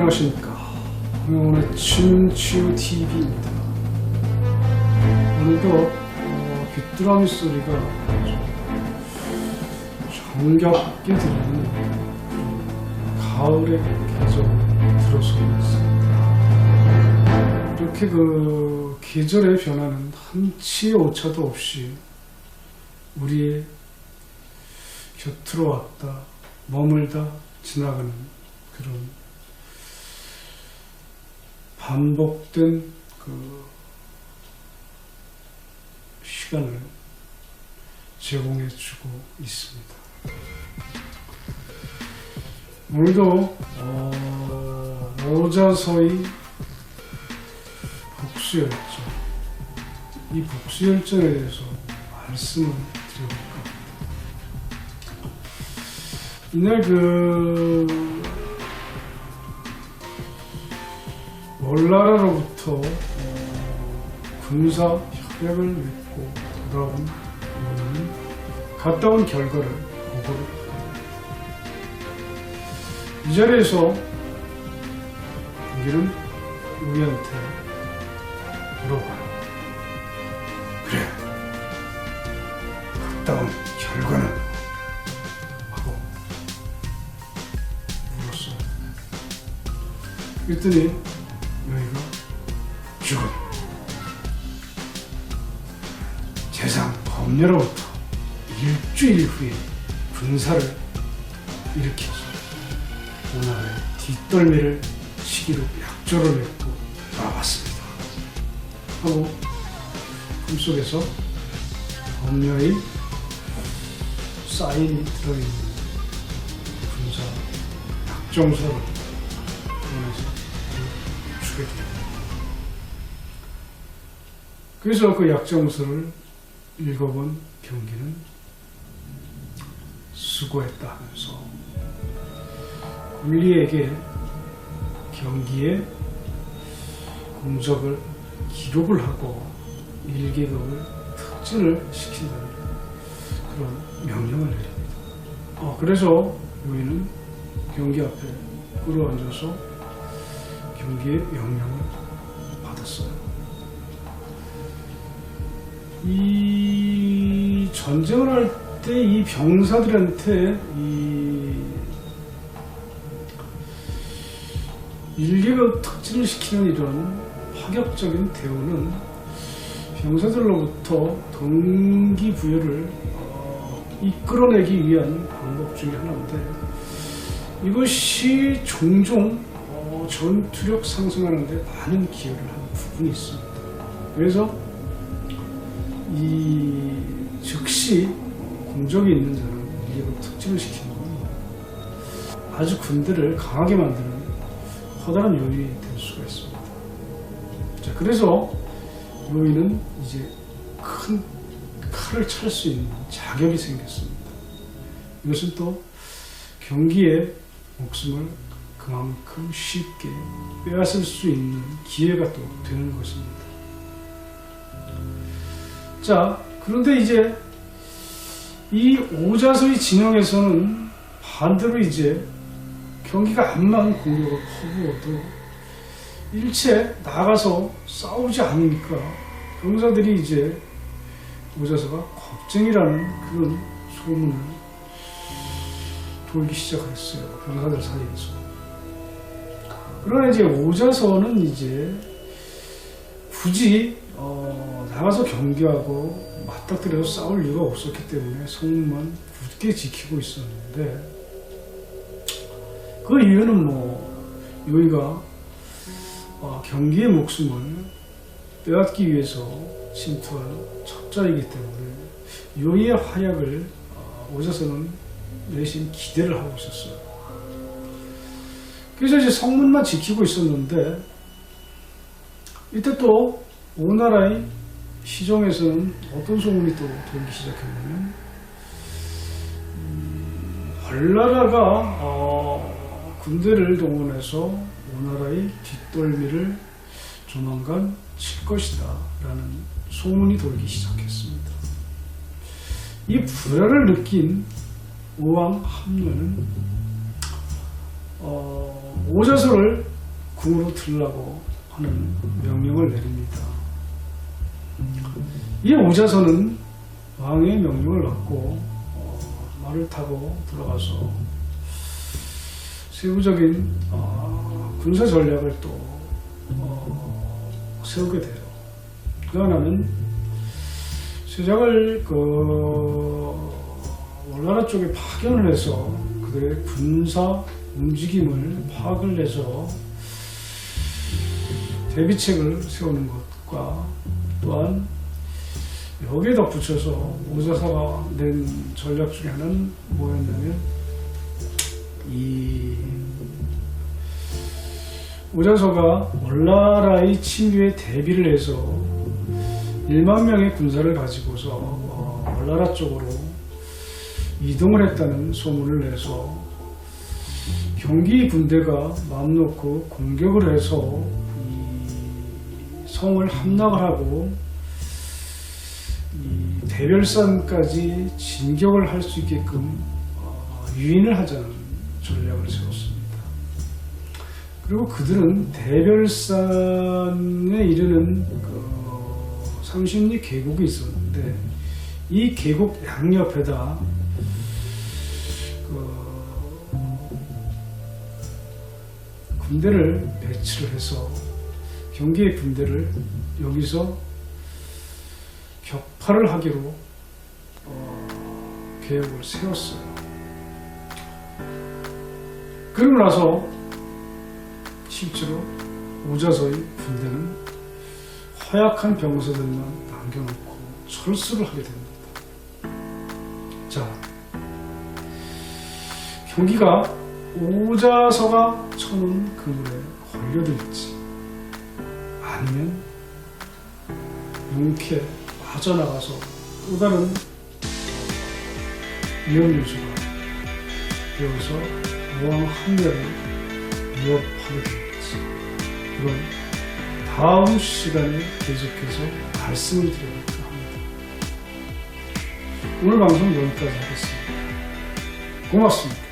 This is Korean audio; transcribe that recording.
안녕하십니까. 오늘의 춘추TV입니다. 오늘도 어, 귀뚜라미 소리가 정겹게 들리는 가을의 계절을 들어서고 있습니다. 이렇게 그 계절의 변화는 한치의 오차도 없이 우리의 곁으로 왔다 머물다 지나가는 그런 반복된 그 시간을 제공해 주고 있습니다. 오늘도 어, 오자서의 복수열전 이 복수열전에 대해서 말씀을 드려볼까 합니다. 이날 그 월나라로부터 어, 군사 협약을 맺고 돌아온 요인은 갔다 온 결과를 보고를 합니다. 이 자리에서 우리는 우리한테 물어봐요. 그래, 갔다 온 결과는 하고 물었어요. 그랬더니 너희가 죽은 재상 범녀로부터 일주일 후에 군사를 일으켜서 오나라의 뒷덜미를 시기로 약조를 맺고 돌아왔습니다. 하고 꿈속에서 범녀의 사인이 들어있는 군사 약정서를 보내서 그래서 그 약정서를 읽어본 경기는 수고했다 하면서 군리에게 경기의 공적을 기록을 하고 일개국을 특진을 시킨다는 그런 명령을 내립니다. 어, 그래서 요인은 경기 앞에 끌어앉아서 경기의 명령을 받았어요. 이 전쟁을 할 때 이 병사들한테 이 일개국 특진을 시키는 이런 파격적인 대우는 병사들로부터 동기부여를 어, 이끌어내기 위한 방법 중에 하나인데 이것이 종종 어, 전투력 상승하는데 많은 기여를 하는 부분이 있습니다. 그래서 이 즉시 공적이 있는 자는 일개국 특진을 시키는 건 아주 군대를 강하게 만드는 커다란 요인이 될 수가 있습니다. 자, 그래서 요인은 이제 큰 칼을 찰 수 있는 자격이 생겼습니다. 이것은 또 경기의 목숨을 그만큼 쉽게 빼앗을 수 있는 기회가 또 되는 것입니다. 자, 그런데 이제 이 오자서의 진영에서는 반대로 이제 경기가 암만 공격을 퍼부어도 일체 나가서 싸우지 않으니까 병사들이 이제 오자서가 겁쟁이라는 그런 소문을 돌기 시작했어요. 병사들 사이에서. 그러나 이제 오자서는 이제 굳이 어, 나가서 경기하고 맞닥뜨려서 싸울 이유가 없었기 때문에 성문만 굳게 지키고 있었는데 그 이유는 뭐 요이가 어, 경기의 목숨을 빼앗기 위해서 침투한 첩자이기 때문에 요이의 활약을 어, 오자서는 내심 기대를 하고 있었어요. 그래서 이제 성문만 지키고 있었는데 이때 또 오나라의 시정에서는 어떤 소문이 또 돌기 시작했냐면 음, 벌나라가 어, 군대를 동원해서 오나라의 뒷덜미를 조만간 칠 것이다 라는 소문이 돌기 시작했습니다. 이 불화를 느낀 오왕 함녀는 어, 오자서를 궁으로 들라고 하는 명령을 내립니다. 이 오자서는 왕의 명령을 받고 어, 말을 타고 들어가서 세부적인 어, 군사 전략을 또 어, 세우게 돼요. 그 하나는 세작을 그 월나라 쪽에 파견을 해서 그들의 군사 움직임을 파악을 해서 대비책을 세우는 것과 또한 여기에 덧붙여서 오자사가 낸 전략 중에 하나는 뭐였냐면 이 오자서가 월나라의侵略에 대비를 해서 1만 명의 군사를 가지고서 어, 월나라 쪽으로 이동을 했다는 소문을 내서 경기 군대가 마음 놓고 공격을 해서 이 성을 함락을 하고 이 대별산까지 진격을 할 수 있게끔 어, 유인을 하자는 전략을 세웠습니다. 그리고 그들은 대별산에 이르는 그 삼십리 계곡이 있었는데 이 계곡 양옆에다 그 군대를 배치를 해서 경기의 군대를 여기서 격파를 하기로 어, 계획을 세웠어요. 그러고 나서 실제로 오자서의 군대는 허약한 병사들만 남겨놓고 철수를 하게 됩니다. 자, 경기가 오자서가 쳐놓은 그물에 걸려들지 아니면 용케 빠져나가서 또 다른 위험 요소가 되어서 모왕 합력을 위협하게 되겠지. 그건 다음 시간에 계속해서 말씀을 드려볼까 합니다. 오늘 방송 여기까지 하겠습니다. 고맙습니다.